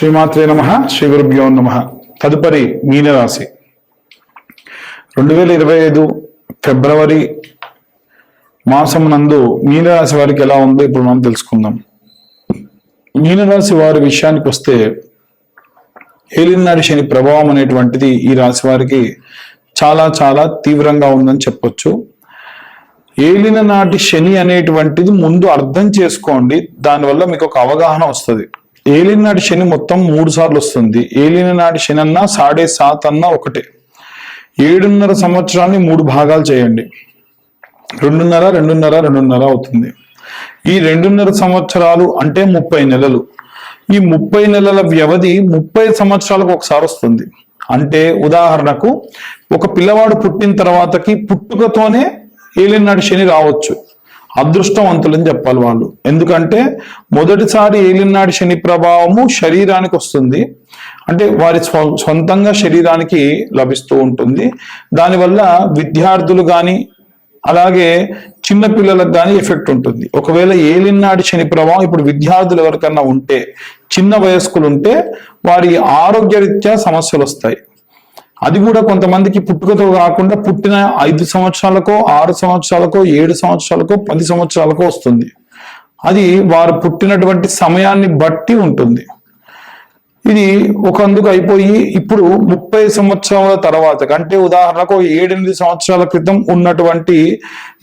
శ్రీమాత్రే నమ శ్రీ గురుభ్యో నమ. తదుపరి మీనరాశి. రెండు వేల ఇరవై ఐదు ఫిబ్రవరి మాసం నందు మీనరాశి వారికి ఎలా ఉందో ఇప్పుడు మనం తెలుసుకుందాం. మీనరాశి వారి విషయానికి వస్తే ఏలినాడు శని ప్రభావం అనేటువంటిది ఈ రాశి వారికి చాలా చాలా తీవ్రంగా ఉందని చెప్పొచ్చు. ఏలిన నాటి శని అనేటువంటిది ముందు అర్థం చేసుకోండి దానివల్ల మీకు ఒక అవగాహన వస్తుంది. ఏలిన నాటి శని మొత్తం మూడు సార్లు వస్తుంది. ఏలిన నాటి శని అన్నా సాడే సాత్ అన్నా ఒకటే. ఏడున్నర సంవత్సరాన్ని మూడు భాగాలు చేయండి. రెండున్నర రెండున్నర రెండున్నర అవుతుంది. ఈ రెండున్నర సంవత్సరాలు అంటే ముప్పై నెలలు. ఈ ముప్పై నెలల వ్యవధి ముప్పై సంవత్సరాలకు ఒకసారి వస్తుంది. అంటే ఉదాహరణకు ఒక పిల్లవాడు పుట్టిన తర్వాతకి పుట్టుకతోనే ఏలినాడు శని రావచ్చు. అదృష్టవంతులని చెప్పాలి వాళ్ళు. ఎందుకంటే మొదటిసారి ఏలినాడు శని ప్రభావము శరీరానికి వస్తుంది. అంటే వారి స్వ- సొంతంగా శరీరానికి లభిస్తూ ఉంటుంది. దానివల్ల విద్యార్థులు కానీ అలాగే చిన్న పిల్లలకు కానీ ఎఫెక్ట్ ఉంటుంది. ఒకవేళ ఏలినాటి శని ప్రభావం ఇప్పుడు విద్యార్థులు ఎవరికన్నా ఉంటే చిన్న వయస్కులు ఉంటే వారి ఆరోగ్యరీత్యా సమస్యలు వస్తాయి. అది కూడా కొంతమందికి పుట్టుకతో కాకుండా పుట్టిన ఐదు సంవత్సరాలకో ఆరు సంవత్సరాలకో ఏడు సంవత్సరాలకో పది సంవత్సరాలకో వస్తుంది. అది వారు పుట్టినటువంటి సమయాన్ని బట్టి ఉంటుంది. ఇది ఒకందుకు అయిపోయి ఇప్పుడు ముప్పై సంవత్సరాల తర్వాత అంటే ఉదాహరణకు ఏడెనిమిది సంవత్సరాల క్రితం ఉన్నటువంటి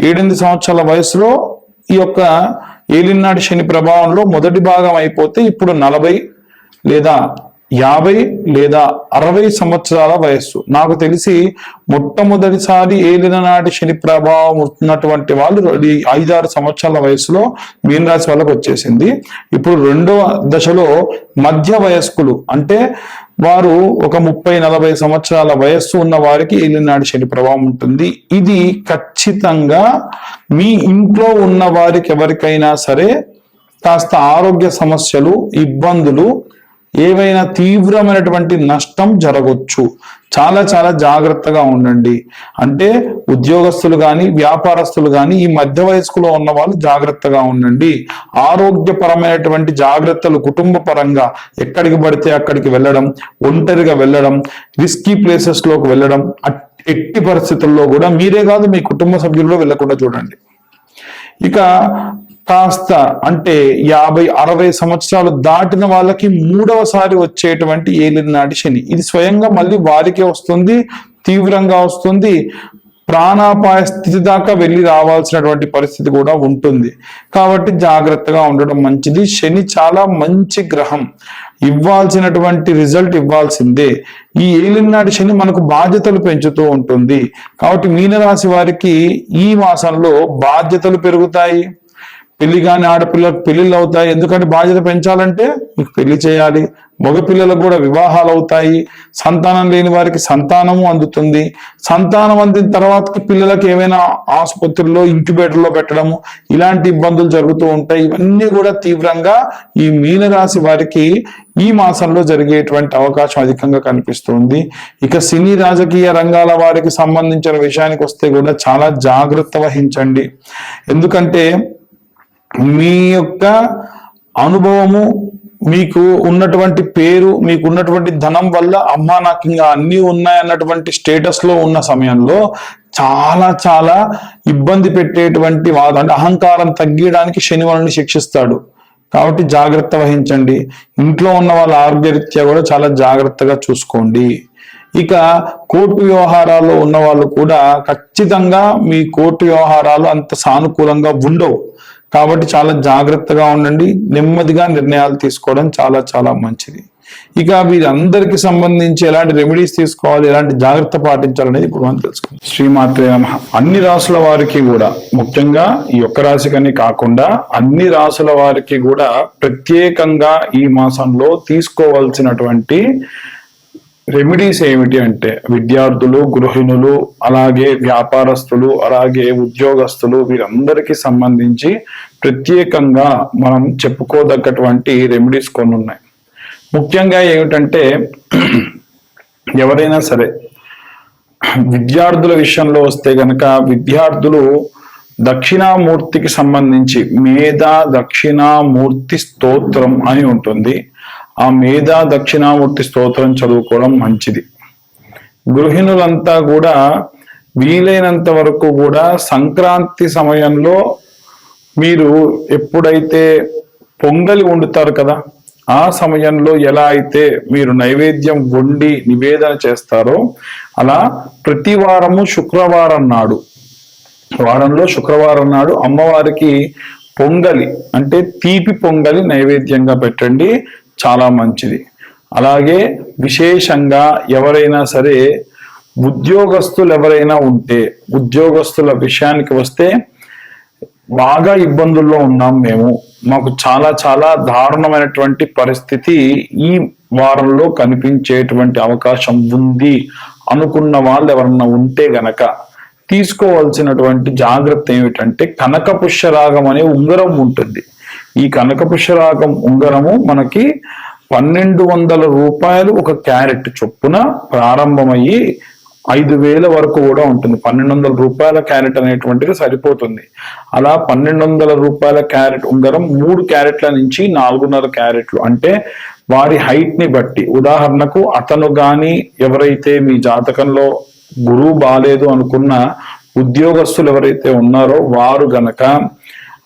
ఏడెనిమిది సంవత్సరాల వయసులో ఈ యొక్క ఏలినాటి శని ప్రభావంలో మొదటి భాగం అయిపోతే ఇప్పుడు నలభై లేదా యాభై లేదా అరవై సంవత్సరాల వయస్సు. నాకు తెలిసి మొట్టమొదటిసారి ఏలిన నాటి శని ప్రభావం ఉన్నటువంటి వాళ్ళు ఐదారు సంవత్సరాల వయసులో మీనరాశి వాళ్ళకి వచ్చేసింది. ఇప్పుడు రెండవ దశలో మధ్య వయస్కులు అంటే వారు ఒక ముప్పై నలభై సంవత్సరాల వయస్సు ఉన్న వారికి ఏలినాటి శని ప్రభావం ఉంటుంది. ఇది ఖచ్చితంగా మీ ఇంట్లో ఉన్న వారికి ఎవరికైనా సరే కాస్త ఆరోగ్య సమస్యలు ఇబ్బందులు ఏవైనా తీవ్రమైనటువంటి నష్టం జరగవచ్చు చాలా చాలా జాగ్రత్తగా ఉండండి. అంటే ఉద్యోగస్తులు కానీ వ్యాపారస్తులు కానీ ఈ మధ్య వయస్కులో ఉన్న వాళ్ళు జాగ్రత్తగా ఉండండి. ఆరోగ్యపరమైనటువంటి జాగ్రత్తలు కుటుంబ పరంగా ఎక్కడికి పడితే అక్కడికి వెళ్ళడం ఒంటరిగా వెళ్ళడం రిస్కీ ప్లేసెస్లోకి వెళ్ళడం ఎట్టి పరిస్థితుల్లో కూడా మీరే కాదు మీ కుటుంబ సభ్యుల్లో వెళ్ళకుండా చూడండి. ఇక కాస్త అంటే యాభై అరవై సంవత్సరాలు దాటిన వాళ్ళకి మూడవసారి వచ్చేటువంటి ఏలినాటి శని. ఇది స్వయంగా మళ్ళీ వారికే వస్తుంది తీవ్రంగా వస్తుంది. ప్రాణాపాయ స్థితి దాకా వెళ్ళి రావాల్సినటువంటి పరిస్థితి కూడా ఉంటుంది. కాబట్టి జాగ్రత్తగా ఉండడం మంచిది. శని చాలా మంచి గ్రహం. ఇవ్వాల్సినటువంటి రిజల్ట్ ఇవ్వాల్సిందే. ఈ ఏలినాటి శని మనకు బాధ్యతలు పెంచుతూ ఉంటుంది. కాబట్టి మీనరాశి వారికి ఈ మాసంలో బాధ్యతలు పెరుగుతాయి. పెళ్ళి కాని ఆడపిల్లలకు పెళ్ళిళ్ళు అవుతాయి. ఎందుకంటే బాధ్యత పెంచాలంటే మీకు పెళ్ళి చేయాలి. మగపిల్లలకు కూడా వివాహాలు అవుతాయి. సంతానం లేని వారికి సంతానము అందుతుంది. సంతానం అందిన తర్వాతకి పిల్లలకు ఏమైనా ఆసుపత్రుల్లో ఇంక్యుబేటర్లో పెట్టడము ఇలాంటి ఇబ్బందులు జరుగుతూ ఉంటాయి. ఇవన్నీ కూడా తీవ్రంగా ఈ మీనరాశి వారికి ఈ మాసంలో జరిగేటువంటి అవకాశం అధికంగా కనిపిస్తుంది. ఇక సినీ రాజకీయ రంగాల వారికి సంబంధించిన విషయానికి వస్తే కూడా చాలా జాగ్రత్త వహించండి. ఎందుకంటే మీ యొక్క అనుభవము మీకు ఉన్నటువంటి పేరు మీకు ఉన్నటువంటి ధనం వల్ల అమ్మ నాకు ఇంకా అన్నీ ఉన్నాయన్నటువంటి స్టేటస్లో ఉన్న సమయంలో చాలా చాలా ఇబ్బంది పెట్టేటువంటి వాదం అంటే అహంకారం తగ్గించడానికి శని శిక్షిస్తాడు. కాబట్టి జాగ్రత్త వహించండి. ఇంట్లో ఉన్న వాళ్ళ ఆరోగ్యరీత్యా కూడా చాలా జాగ్రత్తగా చూసుకోండి. ఇక కోర్టు వ్యవహారాల్లో ఉన్న వాళ్ళు కూడా ఖచ్చితంగా మీ కోర్టు వ్యవహారాలు అంత సానుకూలంగా ఉండవు. కాబట్టి చాలా జాగ్రత్తగా ఉండండి నెమ్మదిగా నిర్ణయాలు తీసుకోవడం చాలా చాలా మంచిది. ఇక వీరందరికి సంబంధించి ఎలాంటి రెమెడీస్ తీసుకోవాలి ఎలాంటి జాగ్రత్త పాటించాలనేది ఇప్పుడు మనం తెలుసుకుందాం. శ్రీమాత్రే నమ. అన్ని రాసుల వారికి కూడా ముఖ్యంగా ఈ ఒక్క రాశికని కాకుండా అన్ని రాసుల వారికి కూడా ప్రత్యేకంగా ఈ మాసంలో తీసుకోవాల్సినటువంటి రెమెడీస్ ఏమిటి అంటే విద్యార్థులు గృహిణులు అలాగే వ్యాపారస్తులు అలాగే ఉద్యోగస్తులు వీరందరికీ సంబంధించి ప్రత్యేకంగా మనం చెప్పుకోదగ్గటువంటి రెమెడీస్ కొన్ని ఉన్నాయి. ముఖ్యంగా ఏమిటంటే ఎవరైనా సరే విద్యార్థుల విషయంలో వస్తే గనక విద్యార్థులు దక్షిణామూర్తికి సంబంధించి మేధా దక్షిణామూర్తి స్తోత్రం అని ఉంటుంది. ఆ మేధా దక్షిణామూర్తి స్తోత్రం చదువుకోవడం మంచిది. గృహిణులంతా కూడా వీలైనంత వరకు కూడా సంక్రాంతి సమయంలో మీరు ఎప్పుడైతే పొంగలి వండుతారు కదా ఆ సమయంలో ఎలా అయితే మీరు నైవేద్యం వండి నివేదన చేస్తారో అలా ప్రతి వారము శుక్రవారం నాడు వారంలో శుక్రవారం నాడు అమ్మవారికి పొంగలి అంటే తీపి పొంగలి నైవేద్యంగా పెట్టండి. చాలా మంచిది. అలాగే విశేషంగా ఎవరైనా సరే ఉద్యోగస్తులు ఎవరైనా ఉంటే ఉద్యోగస్తుల విషయానికి వస్తే బాగా ఇబ్బందుల్లో ఉన్నాం మేము. మాకు చాలా చాలా దారుణమైనటువంటి పరిస్థితి ఈ వారంలో కనిపించేటువంటి అవకాశం ఉంది అనుకున్న వాళ్ళు ఎవరన్నా ఉంటే గనక. తీసుకోవాల్సినటువంటి జాగ్రత్త ఏమిటంటే కనక పుష్యరాగం అనే ఉంగరం ఉంటుంది. ఈ కనకపుష్యరాగం ఉంగరము మనకి పన్నెండు వందల రూపాయలు ఒక క్యారెట్ చొప్పున ప్రారంభమయ్యి ఐదు వేల వరకు కూడా ఉంటుంది. పన్నెండు వందల రూపాయల క్యారెట్ అనేటువంటిది సరిపోతుంది. అలా పన్నెండు వందల రూపాయల క్యారెట్ ఉంగరం మూడు క్యారెట్ల నుంచి నాలుగున్నర క్యారెట్లు. అంటే వారి హైట్ని బట్టి. ఉదాహరణకు అతను గాని ఎవరైతే మీ జాతకంలో గురువు బాలేదు అనుకున్న ఉద్యోగస్తులు ఎవరైతే ఉన్నారో వారు గనక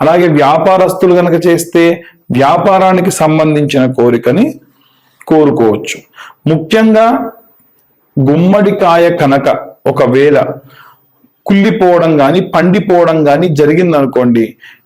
అలాగే వ్యాపారస్తులు కనుక చేస్తే వ్యాపారానికి సంబంధించిన కోరికని కోరుకోవచ్చు. ముఖ్యంగా గుమ్మడికాయ కనుక ఒకవేళ కుళ్ళిపోవడం కానీ పండిపోవడం కానీ జరిగింది అనుకోండి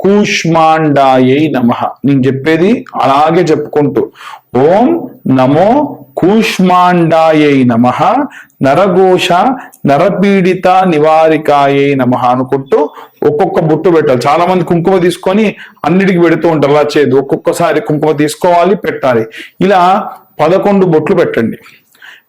కూష్మాండాయై నమ. నేను చెప్పేది అలాగే చెప్పుకుంటూ. ఓం నమో కూష్మాండాయై నమ. నరఘోష నరపీడిత నివారికాయై నమ అనుకుంటూ ఒక్కొక్క బొట్టు పెట్టాలి. చాలా మంది కుంకుమ తీసుకొని అన్నిటికి పెడుతూ ఉంటారు. అలా చేయదు ఒక్కొక్కసారి కుంకుమ తీసుకోవాలి పెట్టాలి. ఇలా పదకొండు బొట్లు పెట్టండి.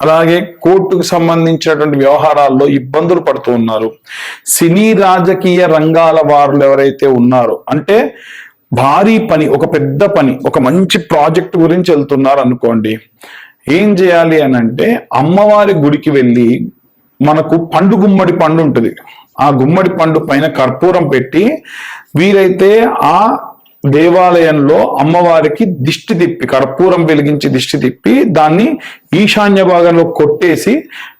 అలాగే కోర్టుకు సంబంధించినటువంటి వ్యవహారాల్లో ఇబ్బందులు పడుతూ ఉన్నారు. సినీ రాజకీయ రంగాల వారు ఎవరైతే ఉన్నారో అంటే భారీ పని ఒక పెద్ద పని ఒక మంచి ప్రాజెక్ట్ గురించి వెళ్తున్నారు అనుకోండి ఏం చేయాలి అని అంటే అమ్మవారి గుడికి వెళ్ళి మనకు పండు గుమ్మడి పండు ఉంటుంది. ఆ గుమ్మడి పండు పైన కర్పూరం పెట్టి వీరైతే ఆ దేవాలయంలో అమ్మవారికి దిష్టి తిప్పి కర్పూరం వెలిగించి దిష్టి తిప్పి దాన్ని ఈశాన్య భాగంలో కొట్టేసి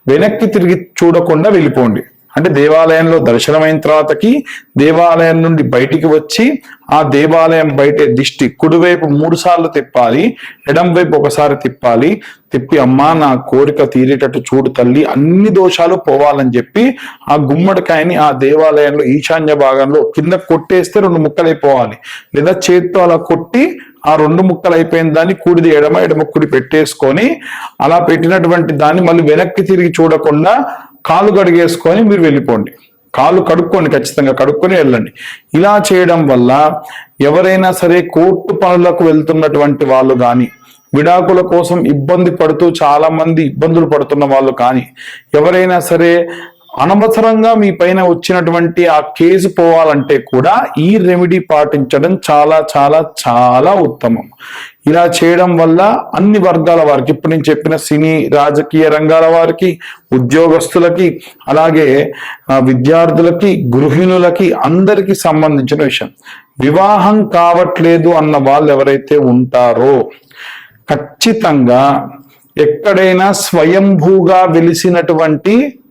వెనక్కి తిరిగి చూడకుండా వెళ్ళిపోండి. అంటే దేవాలయంలో దర్శనమైన తర్వాతకి దేవాలయం నుండి బయటికి వచ్చి ఆ దేవాలయం బయట దిష్టి కుడివైపు మూడు సార్లు తిప్పాలి ఎడం వైపు ఒకసారి తిప్పాలి తిప్పి అమ్మా నా కోరిక తీరేటట్టు చూడు తల్లి అన్ని దోషాలు పోవాలని చెప్పి ఆ గుమ్మడికాయని ఆ దేవాలయంలో ఈశాన్య భాగంలో కింద కొట్టేస్తే రెండు ముక్కలైపోవాలి లేదా చేత్తో అలా కొట్టి ఆ రెండు ముక్కలు అయిపోయిన దాన్ని కూడిది ఎడమ ఎడమ కుడి పెట్టేసుకొని అలా పెట్టినటువంటి దాన్ని మళ్ళీ వెనక్కి తిరిగి చూడకుండా కాలు కడిగేసుకొని మీరు వెళ్ళిపోండి. కాలు కడుక్కోండి ఖచ్చితంగా కడుక్కొని వెళ్ళండి. ఇలా చేయడం వల్ల ఎవరైనా సరే కోర్టు పనులకు వెళ్తున్నటువంటి వాళ్ళు కానీ విడాకుల కోసం ఇబ్బంది పడుతూ చాలా మంది ఇబ్బందులు పడుతున్న వాళ్ళు కానీ ఎవరైనా సరే అనవసరంగా మీ పైన వచ్చినటువంటి ఆ కేసు పోవాలంటే కూడా ఈ రెమెడీ పాటించడం చాలా చాలా చాలా ఉత్తమం. ఇలా చేయడం వల్ల అన్ని వర్గాల వారికి ఇప్పుడు నేను చెప్పిన సినీ రాజకీయ రంగాల వారికి ఉద్యోగస్తులకి అలాగే విద్యార్థులకి గృహిణులకి అందరికీ సంబంధించిన విషయం. వివాహం కావట్లేదు అన్న వాళ్ళు ఎవరైతే ఉంటారో ఖచ్చితంగా ఎక్కడైనా స్వయంభూగా వెలిసినటువంటి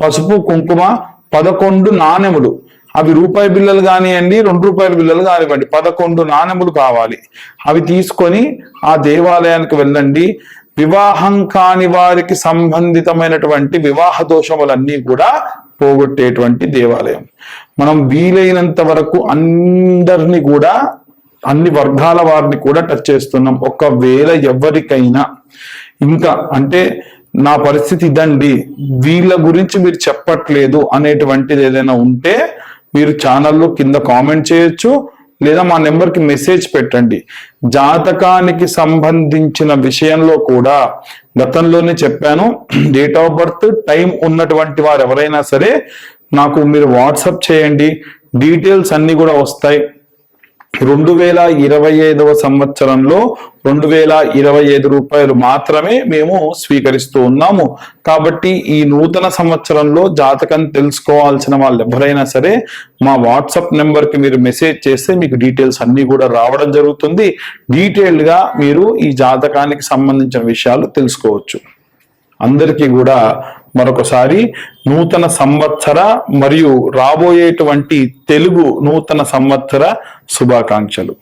పసుపు కుంకుమ పదకొండు నాణెములు. అవి రూపాయి బిల్లలు కానివ్వండి రెండు రూపాయల బిల్లలు కానివ్వండి పదకొండు నాణెములు కావాలి. అవి తీసుకొని ఆ దేవాలయానికి వెళ్ళండి. వివాహం కాని వారికి సంబంధితమైనటువంటి వివాహ దోషములన్నీ కూడా పోగొట్టేటువంటి దేవాలయం. మనం వీలైనంత వరకు అందరినీ కూడా అన్ని వర్గాల వారిని కూడా టచ్ చేస్తున్నాం. ఒకవేళ ఎవరికైనా. ఇంకా అంటే నా పరిస్థితి ఇదండి. వీళ్ళ గురించి మీరు చెప్పట్లేదు అనేటువంటిది ఏదైనా ఉంటే మీరు ఛానల్లో కింద కామెంట్ చేయొచ్చు లేదా మా నెంబర్కి మెసేజ్ పెట్టండి. జాతకానికి సంబంధించిన విషయంలో కూడా గతంలోనే చెప్పాను. డేట్ ఆఫ్ బర్త్ టైం ఉన్నటువంటి వారు ఎవరైనా సరే నాకు మీరు వాట్సప్ చేయండి. డీటెయిల్స్ అన్ని కూడా వస్తాయి. రెండు వేల ఇరవై ఐదవ సంవత్సరంలో రెండు వేల ఇరవై ఐదు రూపాయలు మాత్రమే మేము స్వీకరిస్తూ ఉన్నాము. కాబట్టి ఈ నూతన సంవత్సరంలో జాతకం తెలుసుకోవాల్సిన వాళ్ళు ఎవరైనా సరే మా వాట్సాప్ నెంబర్కి మీరు మెసేజ్ చేస్తే మీకు డీటెయిల్స్ అన్ని కూడా రావడం జరుగుతుంది. డీటెయిల్డ్గా మీరు ఈ జాతకానికి సంబంధించిన విషయాలు తెలుసుకోవచ్చు. అందరికీ కూడా మరొకసారి నూతన సంవత్సర మరియు రాబోయేటువంటి తెలుగు నూతన సంవత్సర శుభాకాంక్షలు.